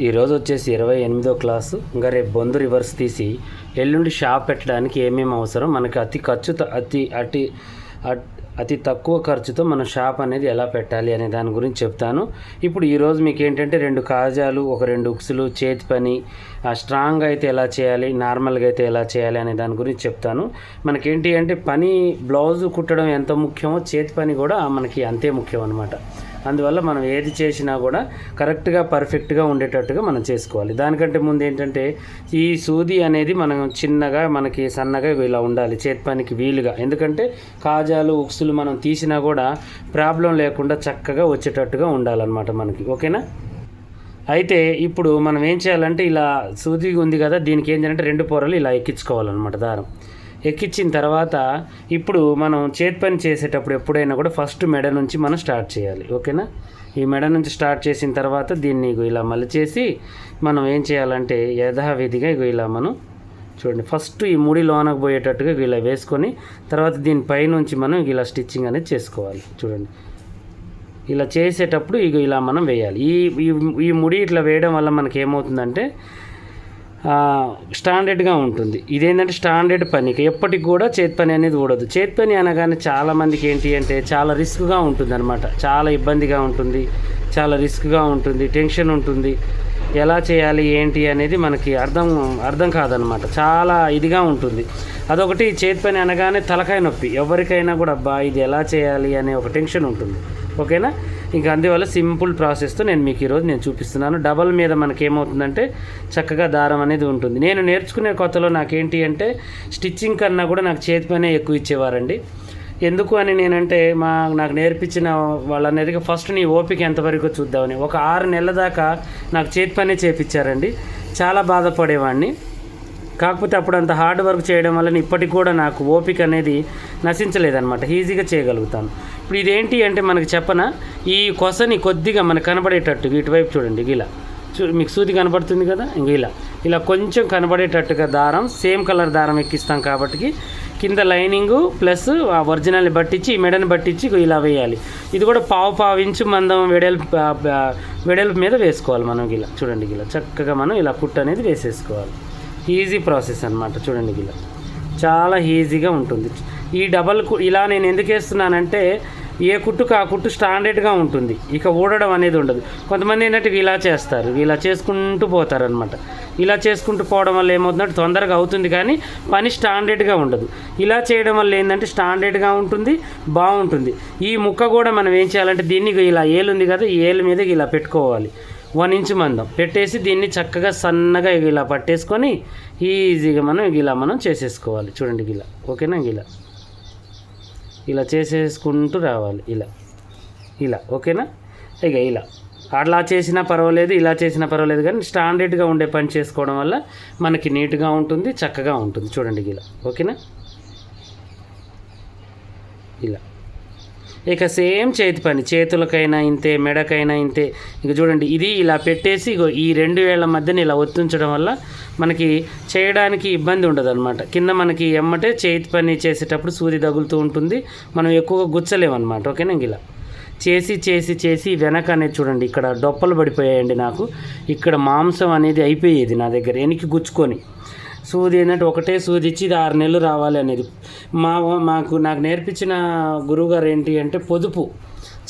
ఈరోజు వచ్చేసి ఇరవై ఎనిమిదో క్లాసు. ఇంకా రేపు బొందు రివర్స్ తీసి ఎల్లుండి షాప్ పెట్టడానికి ఏమేమి అవసరం మనకి అతి ఖర్చు అతి అతి అట్- అతి తక్కువ ఖర్చుతో మన షాప్ అనేది ఎలా పెట్టాలి అనే దాని గురించి చెప్తాను. ఇప్పుడు ఈరోజు మీకు ఏంటంటే రెండు కాజాలు ఒక రెండు ఉక్సులు చేతి పని ఆ స్ట్రాంగ్ అయితే ఎలా చేయాలి నార్మల్గా అయితే ఎలా చేయాలి అనే దాని గురించి చెప్తాను. మనకేంటి అంటే పని బ్లౌజ్ కుట్టడం ఎంత ముఖ్యమో చేతి పని కూడా మనకి అంతే ముఖ్యం అనమాట అందువల్ల మనం ఏది చేసినా కూడా కరెక్ట్గా పర్ఫెక్ట్గా ఉండేటట్టుగా మనం చేసుకోవాలి. దానికంటే ముందు ఏంటంటే ఈ సూది అనేది మనం చిన్నగా మనకి సన్నగా ఇలా ఉండాలి చేతి పనికి వీలుగా. ఎందుకంటే కాజాలు ఉక్సులు మనం తీసినా కూడా ప్రాబ్లం లేకుండా చక్కగా వచ్చేటట్టుగా ఉండాలన్నమాట మనకి. ఓకేనా? అయితే ఇప్పుడు మనం ఏం చేయాలంటే ఇలా సూది ఉంది కదా దీనికి ఏంటంటే రెండు పొరలు ఇలా ఎక్కించుకోవాలన్నమాట దారం. ఎక్కించిన తర్వాత ఇప్పుడు మనం చేతి పని చేసేటప్పుడు ఎప్పుడైనా కూడా ఫస్ట్ మెడ నుంచి మనం స్టార్ట్ చేయాలి. ఓకేనా? ఈ మెడ నుంచి స్టార్ట్ చేసిన తర్వాత దీన్ని ఇలా మలిచేసి మనం ఏం చేయాలంటే యథావిధిగా ఇగో ఇలా మనం చూడండి. ఫస్ట్ ఈ ముడి లోనకు పోయేటట్టుగా ఇలా వేసుకొని తర్వాత దీని పైనుంచి మనం ఇలా స్టిచ్చింగ్ అనేది చేసుకోవాలి. చూడండి. ఇలా చేసేటప్పుడు ఇక ఇలా మనం వేయాలి. ఈ ఈ- ముడి ఇట్లా వేయడం వల్ల మనకి ఏమవుతుందంటే స్టాండర్డ్గా ఉంటుంది. ఇదేంటంటే స్టాండర్డ్ పని. ఎప్పటికి కూడా చేతి పని అనేది ఊడదు. చేతి పని అనగానే చాలామందికి ఏంటి అంటే చాలా రిస్క్గా ఉంటుంది అనమాట చాలా ఇబ్బందిగా ఉంటుంది. చాలా రిస్క్గా ఉంటుంది. టెన్షన్ ఉంటుంది. ఎలా చేయాలి? ఏంటి? అనేది మనకి అర్థం అర్థం కాదనమాట చాలా ఇదిగా ఉంటుంది. అదొకటి చేతి పని అనగానే తలకాయ నొప్పి. ఎవరికైనా కూడా అబ్బా ఇది ఎలా చేయాలి అనే ఒక టెన్షన్ ఉంటుంది. ఓకేనా? ఇంకా అందువల్ల సింపుల్ ప్రాసెస్తో నేను మీకు ఈరోజు నేను చూపిస్తున్నాను. డబల్ మీద మనకి ఏమవుతుందంటే చక్కగా దారం అనేది ఉంటుంది. నేను నేర్చుకునే కొత్తలో నాకేంటి అంటే స్టిచ్చింగ్ కన్నా కూడా నాకు చేతి పనే ఎక్కువ ఇచ్చేవారండి. ఎందుకు అని నేనంటే మా నాకు నేర్పించిన వాళ్ళనేది ఫస్ట్ నీ ఓపిక ఎంతవరకు చూద్దామని. ఒక ఆరు నెలల దాకా నాకు చేతి పనే చేపించారండి చాలా బాధపడేవాడిని. కాకపోతే అప్పుడు అంత హార్డ్ వర్క్ చేయడం వల్ల ఇప్పటికి కూడా నాకు ఓపిక అనేది నశించలేదన్నమాట. ఈజీగా చేయగలుగుతాను. ఇప్పుడు ఇదేంటి అంటే మనకి చెప్పనా ఈ కొసని కొద్దిగా మనకు కనబడేటట్టు ఇటువైపు చూడండి ఇలా చూ మీకు సూది కనబడుతుంది కదా? ఇంక ఇలా ఇలా కొంచెం కనబడేటట్టుగా దారం సేమ్ కలర్ దారం ఎక్కిస్తాం కాబట్టి కింద లైనింగు ప్లస్ ఆ ఒరిజినల్ని పట్టించి ఈ మెడని పట్టించి ఇలా వేయాలి. ఇది కూడా పావు పావు ఇంచు మందం వెడల్పు వెడల్పు మీద వేసుకోవాలి మనం ఇలా చూడండి ఇలా చక్కగా మనం ఇలా కుట్టు అనేది వేసేసుకోవాలి. ఈజీ ప్రాసెస్ అన్నమాట. చూడండి ఇలా. చాలా ఈజీగా ఉంటుంది. ఈ డబల్కు ఇలా నేను ఎందుకు వేస్తున్నానంటే ఏ కుట్టుకు ఆ కుట్టు స్టాండర్డ్గా ఉంటుంది. ఇక ఊడడం అనేది ఉండదు. కొంతమంది ఏంటంటే ఇలా చేస్తారు. ఇలా చేసుకుంటూ పోతారనమాట ఇలా చేసుకుంటూ పోవడం వల్ల ఏమవుతుందంటే తొందరగా అవుతుంది కానీ పని స్టాండర్డ్గా ఉండదు. ఇలా చేయడం వల్ల ఏంటంటే స్టాండర్డ్గా ఉంటుంది బాగుంటుంది. ఈ ముక్క కూడా మనం ఏం చేయాలంటే దీన్ని ఇలా ఏలు ఉంది కదా ఈ ఏలు మీద ఇలా పెట్టుకోవాలి. వన్ ఇంచ్ మందం పెట్టేసి దీన్ని చక్కగా సన్నగా ఇలా పట్టేసుకొని ఈజీగా మనం ఇలా మనం చేసేసుకోవాలి. చూడండి ఇలా ఓకేనా ఇలా ఇలా చేసేసుకుంటూ రావాలి. ఇలా. ఇలా. ఓకేనా? ఇక ఇలా. అట్లా చేసినా పర్వాలేదు ఇలా చేసినా పర్వాలేదు కానీ స్టాండర్డ్గా ఉండే పని చేసుకోవడం వల్ల మనకి నీట్గా ఉంటుంది చక్కగా ఉంటుంది. చూడండి ఇలా ఓకేనా? ఇలా. ఇక సేమ్ చేతి పని చేతులకైనా ఇంతే మెడకైనా ఇంతే. ఇక చూడండి ఇది ఇలా పెట్టేసి ఇగో ఈ రెండు వేళ్ళ మధ్యన ఇలా ఒత్తించడం వల్ల మనకి చేయడానికి ఇబ్బంది ఉండదు అనమాట కింద మనకి ఎమ్మటే చేతి పని చేసేటప్పుడు సూది తగులుతూ ఉంటుంది. మనం ఎక్కువగా గుచ్చలేమన్నమాట. ఓకేనా ఇంక ఇలా చేసి చేసి చేసి వెనక అనేది చూడండి ఇక్కడ డొప్పలు పడిపోయాయండి నాకు. ఇక్కడ మాంసం అనేది అయిపోయేది నా దగ్గర వెనక్కి గుచ్చుకొని. సూది ఏంటంటే ఒకటే సూది ఇచ్చి ఇది ఆరు నెలలు రావాలి అనేది. మా మాకు నాకు నేర్పించిన గురువుగారు ఏంటి అంటే పొదుపు.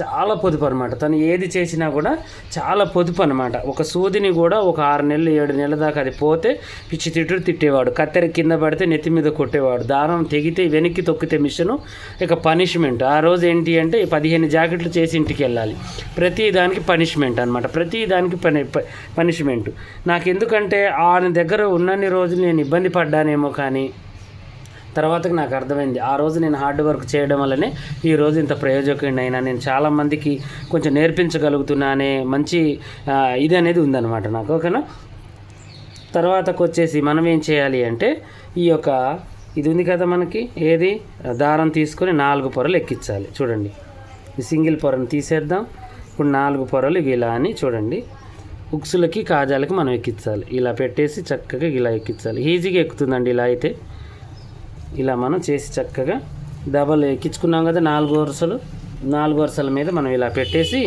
చాలా పొదుపు అనమాట తను ఏది చేసినా కూడా చాలా పొదుపు అనమాట ఒక సూదిని కూడా ఒక ఆరు నెలలు ఏడు నెలల దాకా అది పోతే పిచ్చి తిట్టు తిట్టేవాడు. కత్తెర కింద పడితే నెత్తి మీద కొట్టేవాడు. దారం తెగితే వెనక్కి తొక్కితే మిషను ఇక పనిష్మెంట్. ఆ రోజు ఏంటి అంటే పదిహేను జాకెట్లు చేసి ఇంటికి వెళ్ళాలి. ప్రతి దానికి పనిష్మెంట్ అనమాట ప్రతి దానికి పని పనిష్మెంట్. నాకు ఎందుకంటే ఆయన దగ్గర ఉన్నన్ని రోజులు నేను ఇబ్బంది పడ్డానేమో కానీ తర్వాతకి నాకు అర్థమైంది. ఆ రోజు నేను హార్డ్ వర్క్ చేయడం వల్లనే ఈ రోజు ఇంత ప్రయోజకుడిని అయినా నేను చాలామందికి కొంచెం నేర్పించగలుగుతున్నా అనే మంచి ఇది అనేది ఉందన్నమాట నాకు ఓకేనా? తర్వాతకు వచ్చేసి మనం ఏం చేయాలి అంటే ఈ యొక్క ఇది ఉంది కదా మనకి ఏది? దారం తీసుకొని నాలుగు పొరలు ఎక్కించాలి చూడండి. ఈ సింగిల్ పొరను తీసేద్దాం. ఇప్పుడు నాలుగు పొరలు ఇలా అని చూడండి. ఉక్సులకి కాజాలకి మనం ఎక్కించాలి. ఇలా పెట్టేసి చక్కగా ఇలా ఎక్కించాలి. ఈజీగా ఎక్కుతుందండి ఇలా అయితే. ఇలా మనం చేసి చక్కగా డబల్ ఎక్కించుకున్నాం కదా నాలుగు వరుసలు. నాలుగు వరుసల మీద మనం ఇలా పెట్టేసి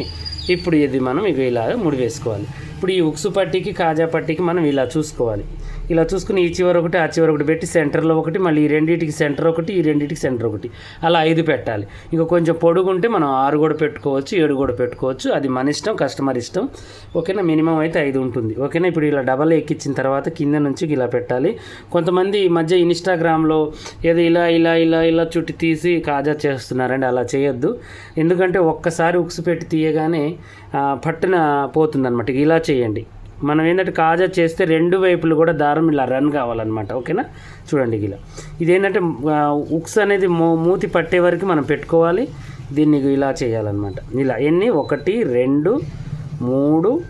ఇప్పుడు ఇది మనం ఇవి ఇలా ముడి వేసుకోవాలి ఇప్పుడు ఈ ఉక్సు పట్టీకి కాజా పట్టీకి మనం ఇలా చూసుకోవాలి. ఇలా చూసుకుని ఈ చివర ఒకటి ఆ చివర ఒకటి పెట్టి సెంటర్లో ఒకటి మళ్ళీ ఈ రెండింటికి సెంటర్ ఒకటి ఈ రెండింటికి సెంటర్ ఒకటి. అలా ఐదు పెట్టాలి. ఇంకా కొంచెం పొడుగు ఉంటే మనం ఆరు కూడా పెట్టుకోవచ్చు ఏడు కూడా పెట్టుకోవచ్చు. అది మన ఇష్టం కస్టమర్ ఇష్టం. ఓకేనా? మినిమం అయితే ఐదు ఉంటుంది. ఓకేనా? ఇప్పుడు ఇలా డబల్ ఎక్కించిన తర్వాత కింద నుంచి ఇలా పెట్టాలి. కొంతమంది ఈ మధ్య ఇన్స్టాగ్రామ్లో ఏదో ఇలా ఇలా ఇలా ఇలా చుట్టి తీసి కాజా చేస్తున్నారండి. అలా చేయొద్దు. ఎందుకంటే ఒక్కసారి ఉక్సు పెట్టి తీయగానే పట్టున పోతుందన్నమాట. ఇలా చేయండి. మనం ఏంటంటే కాజా చేస్తే రెండు వైపులు కూడా దారం ఇలా రన్ కావాలన్నమాట. ఓకేనా? చూడండి ఇలా ఇదేంటంటే ఉక్స్ అనేది మూ మూతి పట్టే వరకు మనం పెట్టుకోవాలి. దీన్ని ఇలా చేయాలన్నమాట. ఇలా ఎన్ని? ఒకటి రెండు మూడు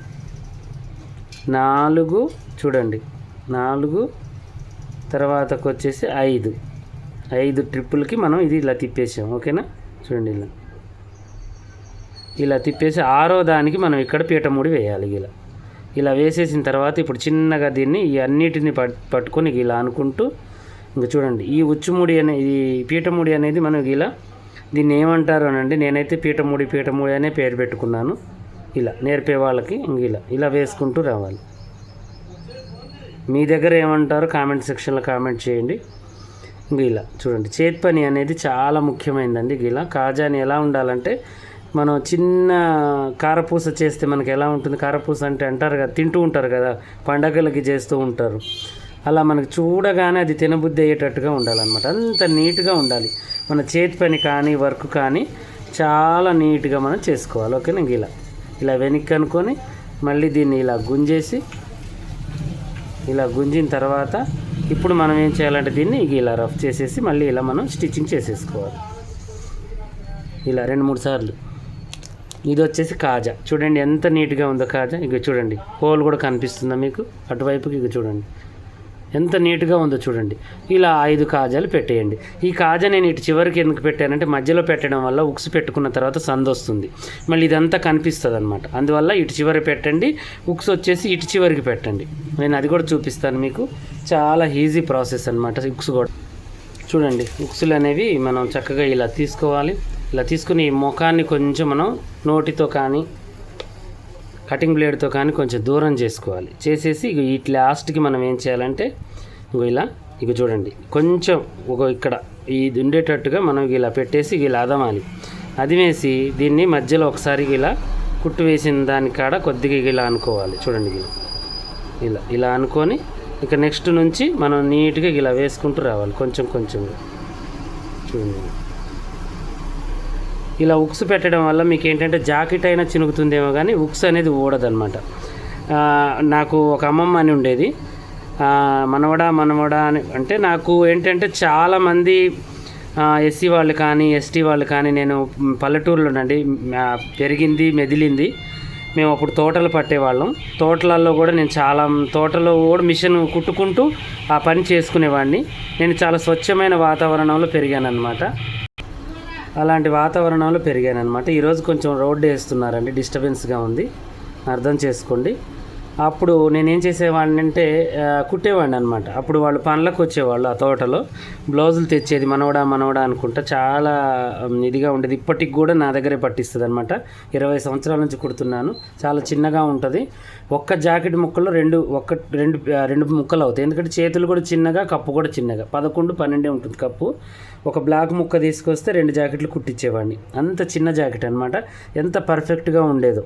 నాలుగు చూడండి. నాలుగు తర్వాతకు వచ్చేసి ఐదు. ఐదు ట్రిప్పులకి మనం ఇది ఇలా తిప్పేసాం. ఓకేనా? చూడండి ఇలా. ఇలా తిప్పేసి ఆరో దానికి మనం ఇక్కడ పీఠముడి వేయాలి ఇలా ఇలా వేసేసిన తర్వాత ఇప్పుడు చిన్నగా దీన్ని ఈ అన్నిటిని పట్ పట్టుకొని ఇలా అనుకుంటూ ఇంకా చూడండి. ఈ ఉచ్చుముడి అనే ఈ పీఠముడి అనేది మనం ఇలా దీన్ని ఏమంటారు అని అంటే నేనైతే పీఠముడి పీఠముడి అనే పేరు పెట్టుకున్నాను. ఇలా నేర్పే వాళ్ళకి ఇంక ఇలా ఇలా వేసుకుంటూ రావాలి. మీ దగ్గర ఏమంటారు కామెంట్ సెక్షన్లో కామెంట్ చేయండి. ఇంక ఇలా చూడండి. చేతి పని అనేది చాలా ముఖ్యమైనదండి ఇలా కాజాని ఎలా ఉండాలంటే మనం చిన్న కారపూస చేస్తే మనకి ఎలా ఉంటుంది? కారపూస అంటే అంటారు కదా తింటూ ఉంటారు కదా పండగలకి చేస్తూ ఉంటారు. అలా మనకు చూడగానే అది తినబుద్ధి అయ్యేటట్టుగా ఉండాలన్నమాట. అంత నీట్గా ఉండాలి. మన చేతి పని కానీ వర్క్ కానీ చాలా నీట్గా మనం చేసుకోవాలి. ఓకేనా ఇంక ఇలా ఇలా వెనక్కి అనుకొని మళ్ళీ దీన్ని ఇలా గుంజేసి ఇలా గుంజిన తర్వాత ఇప్పుడు మనం ఏం చేయాలంటే దీన్ని ఇలా రఫ్ చేసేసి మళ్ళీ ఇలా మనం స్టిచ్చింగ్ చేసేసుకోవాలి. ఇలా రెండు మూడు సార్లు. ఇది వచ్చేసి కాజా. చూడండి ఎంత నీట్గా ఉందో కాజా. ఇక చూడండి. హోల్ కూడా కనిపిస్తుందా మీకు? అటువైపుకి ఇక చూడండి. ఎంత నీట్గా ఉందో చూడండి. ఇలా ఐదు కాజాలు పెట్టేయండి. ఈ కాజా నేను ఇటు చివరికి ఎందుకు పెట్టానంటే మధ్యలో పెట్టడం వల్ల ఉక్స్ పెట్టుకున్న తర్వాత సందు వస్తుంది. మళ్ళీ ఇదంతా కనిపిస్తుంది అనమాట అందువల్ల ఇటు చివరి పెట్టండి. ఉక్స్ వచ్చేసి ఇటు చివరికి పెట్టండి. నేను అది కూడా చూపిస్తాను మీకు. చాలా ఈజీ ప్రాసెస్ అనమాట ఉక్స్ కూడా. చూడండి ఉక్సులు అనేవి మనం చక్కగా ఇలా తీసుకోవాలి. ఇలా తీసుకుని ఈ ముఖాన్ని కొంచెం మనం నోటితో కానీ కటింగ్ బ్లేడ్తో కానీ కొంచెం దూరం చేసుకోవాలి. చేసేసి ఇక ఈ లాస్ట్కి మనం ఏం చేయాలంటే ఇక ఇలా ఇక చూడండి. కొంచెం ఒక ఇక్కడ ఇది ఉండేటట్టుగా మనం ఇలా పెట్టేసి ఇలా అదమాలి. అదిమేసి దీన్ని మధ్యలో ఒకసారి ఇలా కుట్టు వేసిన దాని కాడ కొద్దిగా ఇలా అనుకోవాలి. చూడండి ఇలా ఇలా ఇలా అనుకొని ఇక నెక్స్ట్ నుంచి మనం నీట్గా ఇలా వేసుకుంటూ రావాలి. కొంచెం కొంచెం చూడండి ఇలా ఉక్స్ పెట్టడం వల్ల మీకు ఏంటంటే జాకెట్ అయినా చినుకుతుందేమో కానీ ఉక్స్ అనేది ఊడదనమాట నాకు ఒక అమ్మమ్మ అని ఉండేది. మనవడా మనవడా అని అంటే నాకు ఏంటంటే చాలామంది ఎస్సీ వాళ్ళు కానీ ఎస్టీ వాళ్ళు కానీ నేను మ్, పల్లెటూరులోనండి పెరిగింది మెదిలింది. మేము అప్పుడు తోటలు పట్టేవాళ్ళం. తోటలలో కూడా నేను చాలా తోటలో కూడా మిషన్ కుట్టుకుంటూ ఆ పని చేసుకునేవాడిని. నేను చాలా స్వచ్ఛమైన వాతావరణంలో పెరిగాను అనమాట అలాంటి వాతావరణంలో పెరిగాయనమాట ఈరోజు కొంచెం రోడ్డు వేస్తున్నారండి డిస్టర్బెన్స్గా ఉంది. అర్థం చేసుకోండి. అప్పుడు నేనేం చేసేవాడిని అంటే కుట్టేవాడిని అనమాట అప్పుడు వాళ్ళు పనులకు వచ్చేవాళ్ళు ఆ తోటలో. బ్లౌజులు తెచ్చేది మనవడా మనవడా అనుకుంటా చాలా ఇదిగా ఉండేది. ఇప్పటికి కూడా నా దగ్గరే పట్టిస్తుంది అనమాట ఇరవై సంవత్సరాల నుంచి కుడుతున్నాను. చాలా చిన్నగా ఉంటుంది. ఒక్క జాకెట్ ముక్కలో రెండు ఒక్క రెండు రెండు ముక్కలు అవుతాయి. ఎందుకంటే చేతులు కూడా చిన్నగా కప్పు కూడా చిన్నగా. పదకొండు పన్నెండే ఉంటుంది కప్పు. ఒక బ్లాక్ ముక్క తీసుకొస్తే రెండు జాకెట్లు కుట్టించేవాడిని. అంత చిన్న జాకెట్ అనమాట ఎంత పర్ఫెక్ట్గా ఉండేదో.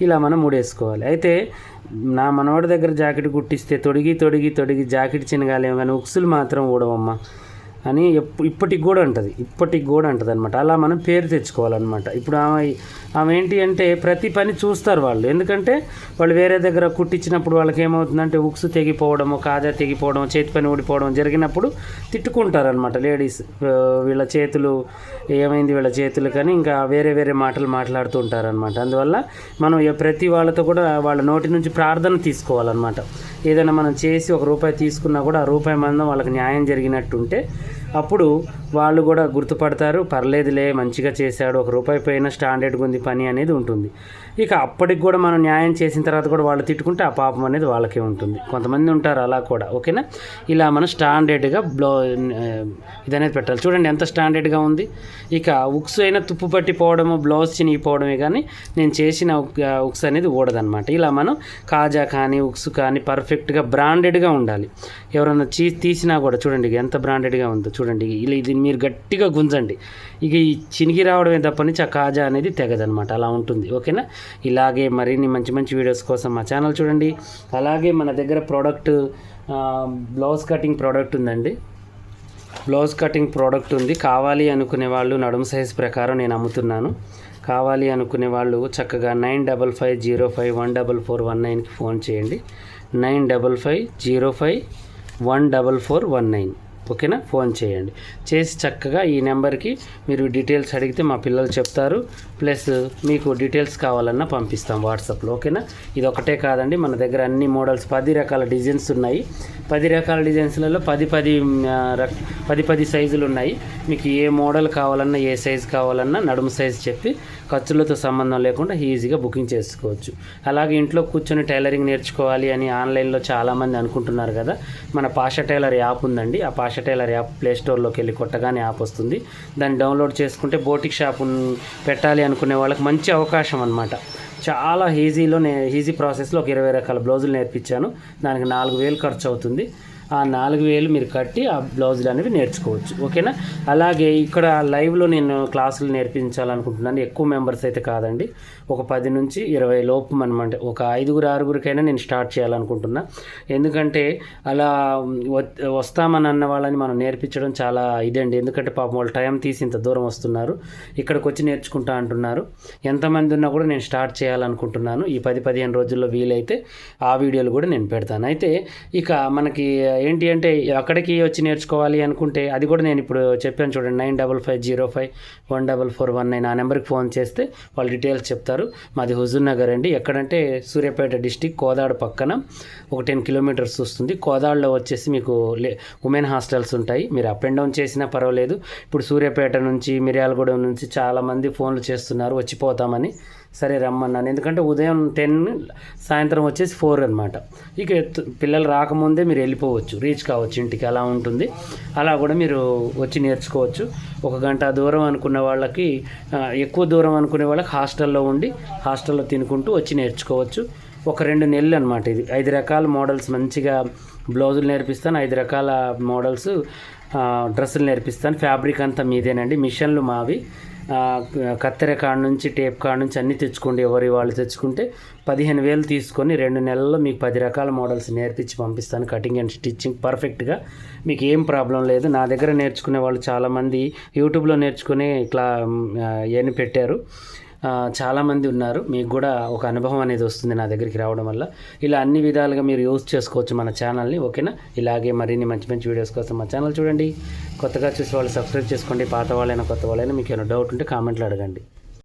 ఇలా మనం ముడేసుకోవాలి అయితే నా మనవాడి దగ్గర జాకెట్ కుట్టిస్తే తొడిగి తొడిగి తొడిగి జాకెట్ చినగాలేము కానీ ఉక్సులు మాత్రం ఊడవమ్మా. అని ఎప్పు ఇప్పటికి కూడా ఉంటుంది ఇప్పటికి కూడా ఉంటుంది అనమాట అలా మనం పేరు తెచ్చుకోవాలన్నమాట. ఇప్పుడు ఆమె ఆమె ఏంటి అంటే ప్రతి పని చూస్తారు వాళ్ళు. ఎందుకంటే వాళ్ళు వేరే దగ్గర కుట్టించినప్పుడు వాళ్ళకి ఏమవుతుందంటే ఉక్స్ తెగిపోవడము కాజా తెగిపోవడం చేతి పని ఊడిపోవడం జరిగినప్పుడు తిట్టుకుంటారనమాట లేడీస్. వీళ్ళ చేతులు ఏమైంది వీళ్ళ చేతులు కానీ ఇంకా వేరే వేరే మాటలు మాట్లాడుతూ ఉంటారనమాట అందువల్ల మనం ప్రతి వాళ్ళతో కూడా వాళ్ళ నోటి నుంచి ప్రార్థన తీసుకోవాలన్నమాట. ఏదైనా మనం చేసి ఒక రూపాయి తీసుకున్నా కూడా ఆ రూపాయి మందం వాళ్ళకి న్యాయం జరిగినట్టుంటే అప్పుడు వాళ్ళు కూడా గుర్తుపడతారు పర్లేదులే మంచిగా చేశాడు ఒక రూపాయి పైన స్టాండర్డ్గా ఉంది పని అనేది ఉంటుంది. ఇక అప్పటికి కూడా మనం న్యాయం చేసిన తర్వాత కూడా వాళ్ళు తిట్టుకుంటే ఆ పాపం అనేది వాళ్ళకే ఉంటుంది. కొంతమంది ఉంటారు అలా కూడా ఓకేనా? ఇలా మనం స్టాండర్డ్గా బ్లౌ ఇది అనేది పెట్టాలి. చూడండి ఎంత స్టాండర్డ్గా ఉంది. ఇక ఉక్స్ అయినా తుప్పు పట్టిపోవడము బ్లౌజ్ చినిగిపోవడమే కానీ నేను చేసిన ఉక్స్ అనేది ఊడదనమాట ఇలా మనం కాజా కానీ ఉక్స్ కానీ పర్ఫెక్ట్గా బ్రాండెడ్గా ఉండాలి. ఎవరైనా చీ తీసినా కూడా చూడండి ఎంత బ్రాండెడ్గా ఉందో చూడండి. ఇలా ఇది మీరు గట్టిగా గుంజండి. ఇక ఈ చినిగి రావడమే తప్ప నుంచి ఆ కాజా అనేది తెగదనమాట అలా ఉంటుంది. ఓకేనా? ఇలాగే మరిన్ని మంచి మంచి వీడియోస్ కోసం మా ఛానల్ చూడండి. అలాగే మన దగ్గర ప్రోడక్ట్ బ్లౌజ్ కటింగ్ ప్రోడక్ట్ ఉందండి. బ్లౌజ్ కటింగ్ ప్రోడక్ట్ ఉంది. కావాలి అనుకునే వాళ్ళు నడుము సైజ్ ప్రకారం నేను అమ్ముతున్నాను. కావాలి అనుకునే వాళ్ళు చక్కగా nine double five zero five one double four one నైన్కి ఫోన్ చేయండి. Nine double five zero five one double four one nine. ఓకేనా? ఫోన్ చేయండి. చేసి చక్కగా ఈ నెంబర్కి మీరు డీటెయిల్స్ అడిగితే మా పిల్లలు చెప్తారు. ప్లస్ మీకు డీటెయిల్స్ కావాలన్నా పంపిస్తాం వాట్సాప్లో ఓకేనా? ఇది ఒకటే కాదండి. మన దగ్గర అన్ని మోడల్స్ పది రకాల డిజైన్స్ ఉన్నాయి. పది రకాల డిజైన్స్లలో పది పది ఆ, పది పది సైజులు ఉన్నాయి. మీకు ఏ మోడల్ కావాలన్నా ఏ సైజ్ కావాలన్నా నడుము సైజ్ చెప్పి ఖర్చులతో సంబంధం లేకుండా ఈజీగా బుకింగ్ చేసుకోవచ్చు. అలాగే ఇంట్లో కూర్చొని టైలరింగ్ నేర్చుకోవాలి అని ఆన్లైన్లో చాలామంది అనుకుంటున్నారు కదా. మన పాష టైలర్ యాప్ ఉందండి. ఆ పాష టైలర్ యాప్ ప్లే స్టోర్లోకి వెళ్ళి కొట్టగానే యాప్ వస్తుంది. దాన్ని డౌన్లోడ్ చేసుకుంటే బోటిక్ షాప్ పెట్టాలి అనుకునే వాళ్ళకి మంచి అవకాశం అనమాట చాలా ఈజీలో నే ఈజీ ప్రాసెస్లో ఒక ఇరవై రకాల బ్లౌజులు నేర్పించాను. దానికి నాలుగు వేలు ఖర్చు అవుతుంది ఆ నాలుగు వేలు మీరు కట్టి ఆ బ్లౌజులు అనేవి నేర్చుకోవచ్చు ఓకేనా? అలాగే ఇక్కడ లైవ్లో నేను క్లాసులు నేర్పించాలనుకుంటున్నాను. ఎక్కువ మెంబర్స్ అయితే కాదండి. ఒక పది నుంచి ఇరవై లోపు అనమాట ఒక ఐదుగురు ఆరుగురికైనా నేను స్టార్ట్ చేయాలనుకుంటున్నా. ఎందుకంటే అలా వస్తామని అన్న వాళ్ళని మనం నేర్పించడం చాలా ఇదండి. ఎందుకంటే పాపం వాళ్ళు టైం తీసి ఇంత దూరం వస్తున్నారు. ఇక్కడికి వచ్చి నేర్చుకుంటా అంటున్నారు. ఎంతమంది ఉన్నా కూడా నేను స్టార్ట్ చేయాలనుకుంటున్నాను. ఈ పది పదిహేను రోజుల్లో వీలైతే ఆ వీడియోలు కూడా నేను పెడతాను. అయితే ఇక మనకి ఏంటి అంటే అక్కడికి వచ్చి నేర్చుకోవాలి అనుకుంటే అది కూడా నేను ఇప్పుడు చెప్పాను చూడండి nine double five zero five one double four one nine ఆ నెంబర్కి ఫోన్ చేస్తే వాళ్ళు డీటెయిల్స్ చెప్తారు. మాది హుజూర్ నగర్ అండి. ఎక్కడంటే సూర్యాపేట డిస్టిక్ కోదాడ పక్కన ఒక టెన్ కిలోమీటర్స్ వస్తుంది. కోదాడలో వచ్చేసి మీకు లే ఉమెన్ హాస్టల్స్ ఉంటాయి. మీరు అప్ అండ్ డౌన్ చేసినా పర్వాలేదు. ఇప్పుడు సూర్యాపేట నుంచి మిర్యాలగూడెం నుంచి చాలామంది ఫోన్లు చేస్తున్నారు. వచ్చిపోతామని సరే రమ్మన్నాను. ఎందుకంటే ఉదయం టెన్ సాయంత్రం వచ్చేసి ఫోర్ అనమాట ఇక ఎత్తు- పిల్లలు రాకముందే మీరు వెళ్ళిపోవచ్చు. రీచ్ కావచ్చు ఇంటికి అలా ఉంటుంది. అలా కూడా మీరు వచ్చి నేర్చుకోవచ్చు. ఒక గంట దూరం అనుకున్న వాళ్ళకి ఎక్కువ దూరం అనుకునే వాళ్ళకి హాస్టల్లో ఉండి హాస్టల్లో తినుకుంటూ వచ్చి నేర్చుకోవచ్చు. ఒక రెండు నెలలు అనమాట ఇది. ఐదు రకాల మోడల్స్ మంచిగా బ్లౌజులు నేర్పిస్తాను ఐదు రకాల మోడల్స్ డ్రెస్సులు నేర్పిస్తాను. ఫ్యాబ్రిక్ అంతా మీదేనండి. మిషన్లు మావి. కత్తెర కాడ నుంచి టేప్ కాడ నుంచి అన్నీ తెచ్చుకోండి. ఎవరి వాళ్ళు తెచ్చుకుంటే పదిహేను వేలు తీసుకొని రెండు నెలల్లో మీకు పది రకాల మోడల్స్ నేర్పించి పంపిస్తాను. కటింగ్ అండ్ స్టిచ్చింగ్ పర్ఫెక్ట్గా మీకు ఏం ప్రాబ్లం లేదు. నా దగ్గర నేర్చుకునే వాళ్ళు చాలామంది యూట్యూబ్లో నేర్చుకుని ఇట్లా ఏమి పెట్టారు. చాలామంది ఉన్నారు. మీకు కూడా ఒక అనుభవం అనేది వస్తుంది నా దగ్గరికి రావడం వల్ల. ఇలా అన్ని విధాలుగా మీరు యూజ్ చేసుకోవచ్చు మన ఛానల్ని ఓకేనా? ఇలాగే మరిన్ని మంచి మంచి వీడియోస్ కోసం మా ఛానల్ చూడండి. కొత్తగా చూసే వాళ్ళు సబ్స్క్రైబ్ చేసుకోండి. పాత వాళ్ళైనా కొత్త వాళ్ళైనా మీకు ఏమైనా డౌట్ ఉంటే కామెంట్లో అడగండి.